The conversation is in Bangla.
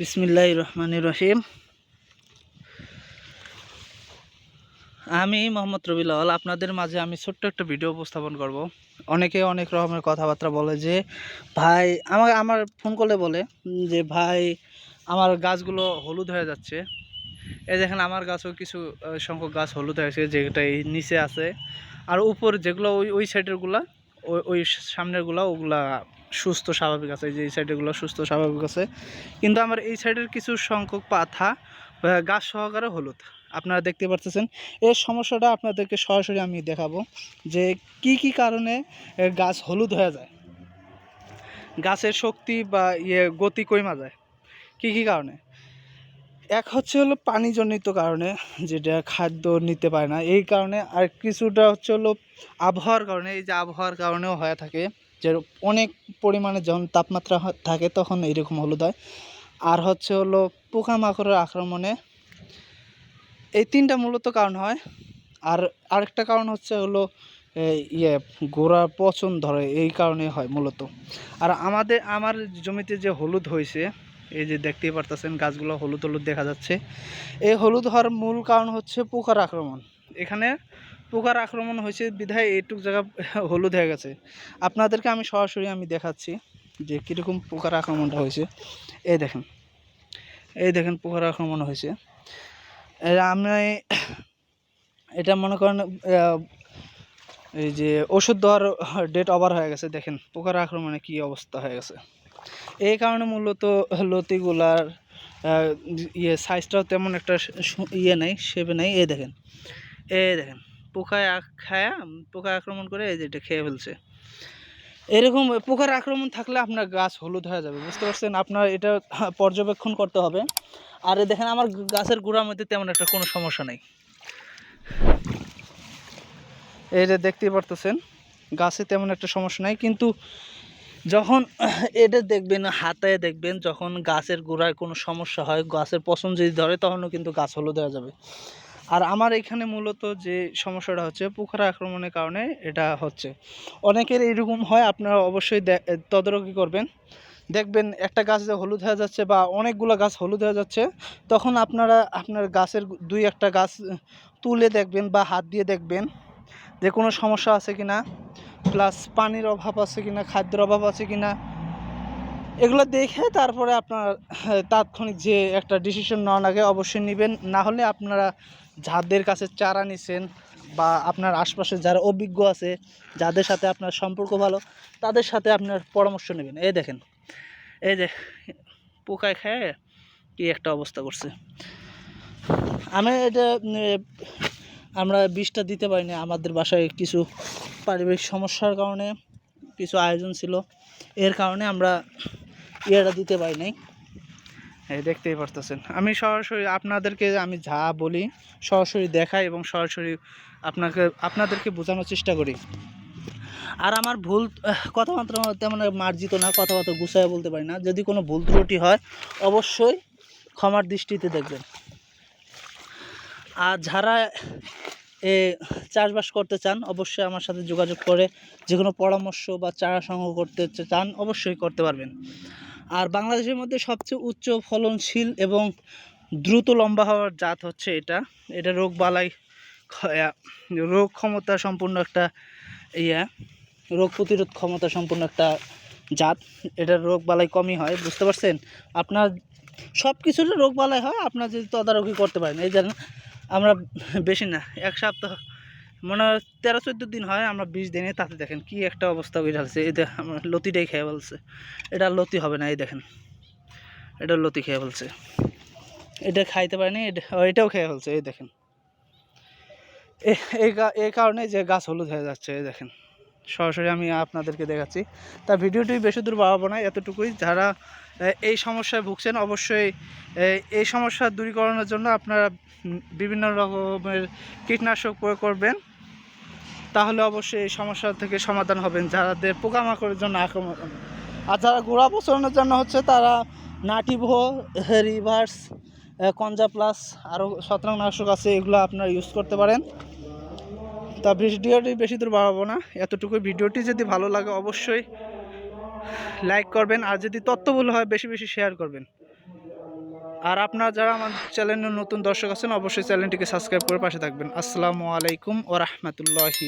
বিসমিল্লাহ রহমান রহিম। আমি মোহাম্মদ রবিলাল আপনাদের মাঝে আমি ছোট্ট একটা ভিডিও উপস্থাপন করব। অনেকে অনেক রকমের কথাবার্তা বলে যে, ভাই, আমার আমার ফোন করলে বলে যে, ভাই, আমার গাছগুলো হলুদ হয়ে যাচ্ছে। এই দেখেন, আমার গাছও কিছু সংখ্যক গাছ হলুদ হয়েছে যেটা এই নিচে আছে। আর উপর যেগুলো ওই ওই সাইডেরগুলা ওই ওই সামনেরগুলা ওগুলা সুস্থ স্বাভাবিক আছে এই যে এই সাইডেরগুলো সুস্থ স্বাভাবিক আছে। কিন্তু আমার এই সাইডের কিছু সংখ্যক আহ, গাছ সহকারে হলুদ। আপনারা দেখতে পারতেছেন। এর সমস্যাটা আপনাদেরকে সরাসরি আমি দেখাবো যে কি কি কারণে গাছ হলুদ হয়ে যায়। গাছের শক্তি বা ইয়ে গতি কইমা যায়। কি কি কারণে? এক হচ্ছে হলো পানিজনিত কারণে যেটা খাদ্য নিতে পারে না। এই কারণে আর কিছুটা হচ্ছে হলো আবহাওয়ার কারণে এই যে আবহাওয়ার কারণেও হয়ে থাকে। যে অনেক পরিমাণে যখন তাপমাত্রা থাকে তখন এইরকম হলুদ হয়। আর হচ্ছে হলো পোকামাকড়ের আক্রমণে এই তিনটা মূলত কারণ হয়। আর আরেকটা কারণ হচ্ছে হলো ইয়ে গোড়ার পচন ধরে, এই কারণে হয় মূলত। আর আমাদের, আমার জমিতে যে হলুদ হয়েছে, এই যে দেখতেই পারতেছেন, গাছগুলো হলুদ হলুদ দেখা যাচ্ছে। এই হলুদ হওয়ার মূল কারণ হচ্ছে পোকার আক্রমণ। এখানে পোকার আক্রমণ হয়েছে, বিধায় এইটুক জায়গা হলুদ হয়ে গেছে। আপনাদেরকে আমি সরাসরি আমি দেখাচ্ছি যে কীরকম পোকার আক্রমণটা হয়েছে। এই দেখেন এই দেখেন পোকার আক্রমণ হয়েছে। আমি, এটা মনে করেন এই যে ওষুধ দেওয়ার ডেট ওভার হয়ে গেছে। দেখেন পোকার আক্রমণে কী অবস্থা হয়ে গেছে। এই কারণে মূলত লতিগুলার ইয়ে সাইজটাও তেমন একটা ইয়ে নেই শেপে নেই। এই দেখেন এই দেখেন। পোকায় খায়া পোকা আক্রমণ করে এই যে এটা খেয়ে ফেলছে। এরকম পোকার আক্রমণ থাকলে আপনার গাছ হলুদ হয়ে যাবে, বুঝতে পারছেন? আপনার এটা পর্যবেক্ষণ করতে হবে। আর দেখেন, আমার গাছের গোড়ার মধ্যে তেমন একটা কোনো সমস্যা নেই। এই যে দেখতেই পারতেছেন, গাছে তেমন একটা সমস্যা নাই। কিন্তু যখন এটা দেখবেন, হাতে দেখবেন, যখন গাছের গোড়ায় কোনো সমস্যা হয়, গাছের পছন যদি ধরে, তখনও কিন্তু গাছ হলুদ হয়ে যাবে। আর আমার এখানে মূলত যে সমস্যাটা হচ্ছে পোকার আক্রমণের কারণে এটা হচ্ছে। অনেকের এরকম হয়, আপনারা অবশ্যই তদারকি করবেন। দেখবেন একটা গাছ যে হলুদ হয়ে যাচ্ছে বা অনেকগুলো গাছ হলুদ হয়ে যাচ্ছে, তখন আপনারা, আপনার গাছের দুই একটা গাছ তুলে দেখবেন বা হাত দিয়ে দেখবেন যে কোনো সমস্যা আছে কি না প্লাস পানির অভাব আছে কি না খাদ্যের অভাব আছে কি না এগুলো দেখে তারপরে আপনার, তাৎক্ষণিক যে একটা ডিসিশন নেওয়ার আগে অবশ্যই নেবেন। না হলে আপনারা যাদের কাছে চারা নিছেন বা আপনার আশপাশে যারা অভিজ্ঞ আছে, যাদের সাথে আপনার সম্পর্ক ভালো, তাদের সাথে আপনার পরামর্শ নেবেন। এই দেখেন, এই যে পোকায় খেয়ে, কি একটা অবস্থা করছে। আমি এটা আমরা বিষটা দিতে পারিনি। আমাদের বাসায় কিছু পারিবারিক সমস্যার কারণে কিছু আয়োজন ছিল। এর কারণে আমরা ইয়েটা দিতে পারি নাই। এই দেখতেই পারতেছেন। আমি সরাসরি আপনাদেরকে আমি যা বলি সরাসরি দেখাই এবং সরাসরি আপনাকে, আপনাদেরকে বোঝানোর চেষ্টা করি। আর আমার ভুল কথাবার্তা তেমন মার্জিত না, কথাবার্তা গুছায় বলতে পারি না। যদি কোনো ভুল ত্রুটি হয়, অবশ্যই ক্ষমার দৃষ্টিতে দেখবেন। আর যারা এ চাষবাস করতে চান, অবশ্যই আমার সাথে যোগাযোগ করে। যে কোনো পরামর্শ বা চারা সংগ্রহ করতে চান, অবশ্যই করতে পারবেন। আর বাংলাদেশের মধ্যে সবচেয়ে উচ্চ ফলনশীল এবং দ্রুত লম্বা হওয়ার জাত হচ্ছে এটা। এটা রোগ বালাই রোগ ক্ষমতা সম্পূর্ণ একটা ইয়া, রোগ প্রতিরোধ ক্ষমতা সম্পূর্ণ একটা জাত। এটার রোগ বালাই কমই হয়, বুঝতে পারছেন? আপনার সব কিছুর রোগ বালাই হয়, আপনার যদি তদারকি করতে পারেন। এই জানেন আমরা বেশি না, এক সপ্তাহ মনে হয় তেরো চোদ্দ দিন হয়, আমরা বিশ দিনে তাতে দেখেন কি একটা অবস্থা বেরাচ্ছে এই দেখ, আমার লতিটাই খেয়ে বলছে। এটা লতি হবে না, এই দেখেন। এটা লতি খেয়ে ফেলছে এটা খাইতে পারেনি, এটা এটাও খেয়ে ফেলছে এই দেখেন। এই কারণে যে গাছ হলুদ হয়ে যাচ্ছে, এই দেখেন। সরাসরি আমি আপনাদেরকে দেখাচ্ছি। তা ভিডিওটি বেশি দূর বাড়াবো না, এতটুকুই। যারা এই সমস্যায় ভুগছেন, অবশ্যই এই সমস্যা দূরীকরণের জন্য আপনারা বিভিন্ন রকমের কীটনাশক প্রয়োগ করবেন। তাহলে অবশ্যই এই সমস্যা থেকে সমাধান হবেন যাদের পোকামাকড়ের জন্য আক্রমণ। আর যারা গোড়া পচানোর জন্য হচ্ছে তারা নাটিভো রিভার্স কঞ্জা প্লাস আরও ছত্রাকনাশক আছে, এগুলো আপনারা ইউজ করতে পারেন। তা ভিডিওটি বেশি দূর বাড়াবো না। এতটুকু ভিডিওটি। যদি ভালো লাগে অবশ্যই লাইক করবেন। আর যদি তথ্যবহুল হয়, বেশি বেশি শেয়ার করবেন। আর আপনারা যারা আমার চ্যানেলে নতুন দর্শক আছেন, অবশ্যই চ্যানেলটিকে সাবস্ক্রাইব করে পাশে থাকবেন। আসসালামু আলাইকুম ও রহমতুল্লাহি